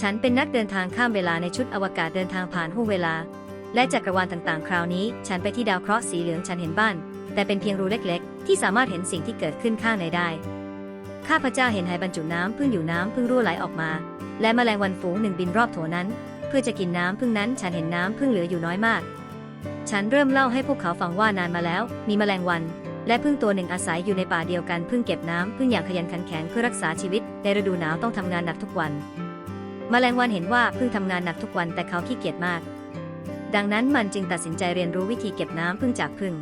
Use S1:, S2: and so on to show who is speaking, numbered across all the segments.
S1: ฉันเป็นนักเดินทางข้ามเวลาในชุดอวกาศเดินทางผ่านห้วงเวลา และจักรวาลต่างๆ คราวนี้ ฉันไปที่ดาวเคราะห์สีเหลืองฉันเห็นบ้าน แต่เป็นเพียงรูเล็กๆ ที่สามารถเห็นสิ่งที่เกิดขึ้นข้างในได้ ข้าพเจ้าเห็นไหบรรจุน้ำพึ่งอยู่น้ำพึ่งรั่วไหลออกมา และแมลงวันฝูงหนึ่งบินรอบโถนั้น เพื่อจะกินน้ำพึ่งนั้น ฉันเห็นน้ำพึ่งเหลืออยู่น้อยมาก ฉันเริ่มเล่าให้พวกเขาฟังว่านานมาแล้ว มีแมลงวันและพึ่งตัวหนึ่งอาศัยอยู่ในป่าเดียวกันพึ่งเก็บน้ำพึ่งอย่างขยันขันแข็งเพื่อรักษาชีวิต ในฤดูหนาวต้องทำงานหนักทุกวัน แมลงวันเห็นว่าพึ่งทำงานหนักทุกวันแต่เขาขี้เกียจมาก ดังนั้นมันจึงตัดสินใจเรียนรู้วิธีเก็บน้ำพึ่งจากพึ่ง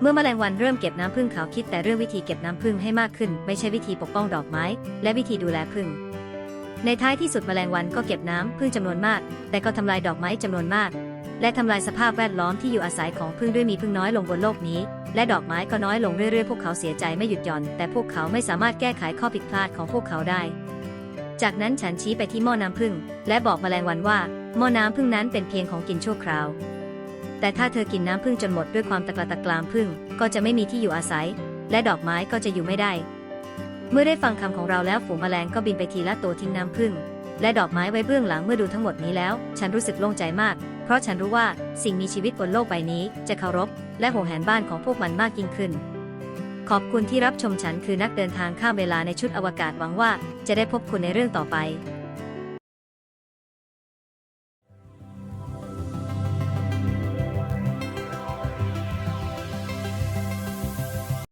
S1: เมื่อแมลงวันเริ่มเก็บน้ำพึ่งเขาคิดแต่เรื่องวิธีเก็บน้ำพึ่งให้มากขึ้น ไม่ใช่วิธีปกป้องดอกไม้ และวิธีดูแลพึ่ง ในท้ายที่สุดแมลงวันก็เก็บน้ำพึ่งจำนวนมาก แต่ก็ทำลายดอกไม้จำนวนมาก และทำลายสภาพแวดล้อมที่อยู่อาศัยของพึ่งด้วยมีพึ่งน้อยลงบนโลกนี้ และดอกไม้ก็น้อยลงเรื่อยๆ พวกเขาเสียใจไม่หยุดหย่อน แต่พวกเขาไม่สามารถแก้ไขข้อผิดพลาดของพวกเขาได้ จากนั้นฉันชี้ไปที่หม้อน้ำพึ่งและบอกแมลงวันว่า หม้อน้ำพึ่งนั้นเป็นเพียงของกินชั่วคราว แต่ถ้าเธอกินน้ำพึ่งจนหมดด้วยความตะกละตะกรามพึ่งก็จะไม่มีที่อยู่อาศัย และดอกไม้ก็จะอยู่ไม่ได้ เมื่อได้ฟังคำของเราแล้วฝูงแมลงก็บินไปทีละตัวทิ้งน้ำพึ่งและดอกไม้ไว้เบื้องหลังเมื่อดูทั้งหมดนี้แล้ว ฉันรู้สึกโล่งใจมาก เพราะฉันรู้ว่าสิ่งมีชีวิตบนโลกใบนี้จะเคารพ และห่วงแหนบ้านของพวกมันมากยิ่งขึ้น ขอบคุณที่รับชมฉันคือนักเดินทางข้ามเวลาในชุดอวกาศหวังว่าจะได้พบคุณในเรื่องต่อไป